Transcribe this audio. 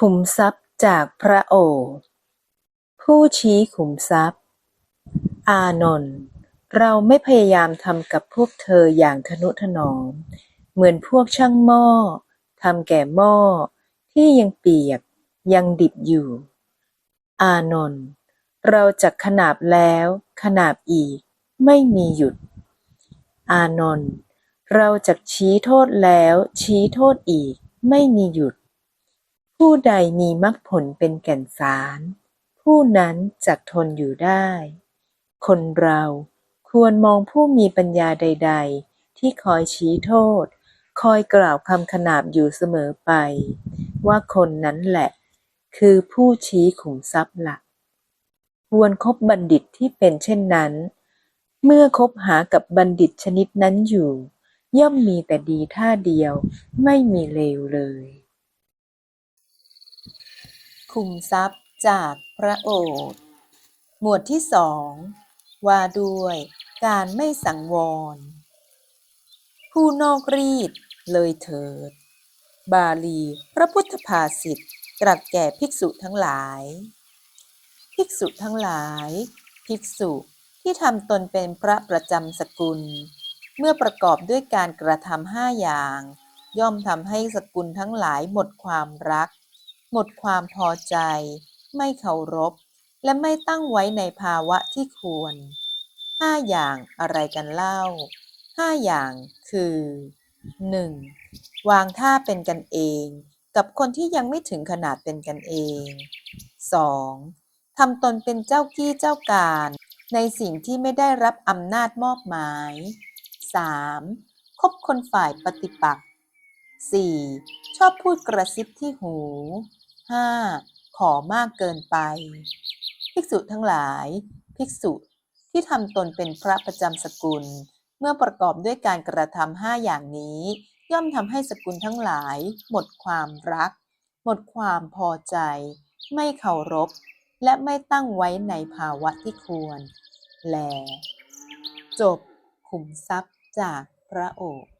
ขุมทรัพย์จากพระโอษฐ์ผู้ชี้ขุมทรัพย์ อานนท์เราไม่พยายามทำกับพวกเธออย่างทนุถนอม เหมือนพวกช่างหม้อทำแก่หม้อที่ยังเปียกยังดิบอยู่ อานนท์เราจักขนาบแล้วขนาบอีก ไม่มีหยุด อานนท์เราจักชี้โทษแล้วชี้โทษอีก ไม่มีหยุด ผู้ใดมีมรรคผลเป็นแก่นสาร ผู้นั้นจักทนอยู่ได้ คนเราควรมองผู้มีปัญญาใด ๆ ที่คอยชี้โทษ คอยกล่าวคำขนาบอยู่เสมอไป ว่าคนนั้นแหละ คือผู้ชี้ขุมทรัพย์หลัก ควรคบบัณฑิตที่เป็นเช่นนั้น เมื่อคบหากับบัณฑิตชนิดนั้นอยู่ ย่อมมีแต่ดีท่าเดียวไม่มีเลวเลย คุมทรัพย์จากพระโอษฐ์หมวดที่สองว่าด้วยการไม่สังวร ผู้นอกรีดเลยเถิด บาลีพระพุทธภาษิตตรัสแก่ภิกษุทั้งหลาย ภิกษุทั้งหลาย ภิกษุที่ทำตนเป็นพระประจำสกุล เมื่อประกอบด้วยการกระทำห้าอย่าง ย่อมทำให้สกุลทั้งหลายหมดความรัก หมดความพอใจ ไม่เคารพ และไม่ตั้งไว้ในภาวะที่ควรห้าอย่างอะไรกันเล่าห้าอย่างคือ 1. วางท่าเป็นกันเอง กับคนที่ยังไม่ถึงขนาดเป็นกันเอง 2. ทำตนเป็นเจ้ากี้เจ้าการ ในสิ่งที่ไม่ได้รับอำนาจมอบหมาย 3. คบคนฝ่ายปฏิปักษ์ 4. ชอบพูดกระซิบที่หู 5. ขอมากเกินไป ภิกษุทั้งหลาย ภิกษุที่ทำตนเป็นพระประจำสกุล เมื่อประกอบด้วยการกระทำห้าอย่างนี้ ย่อมทำให้สกุลทั้งหลาย หมดความรัก หมดความพอใจ ไม่เคารพ และไม่ตั้งไว้ในภาวะที่ควร แล จบขุมทรัพย์จากพระโอษฐ์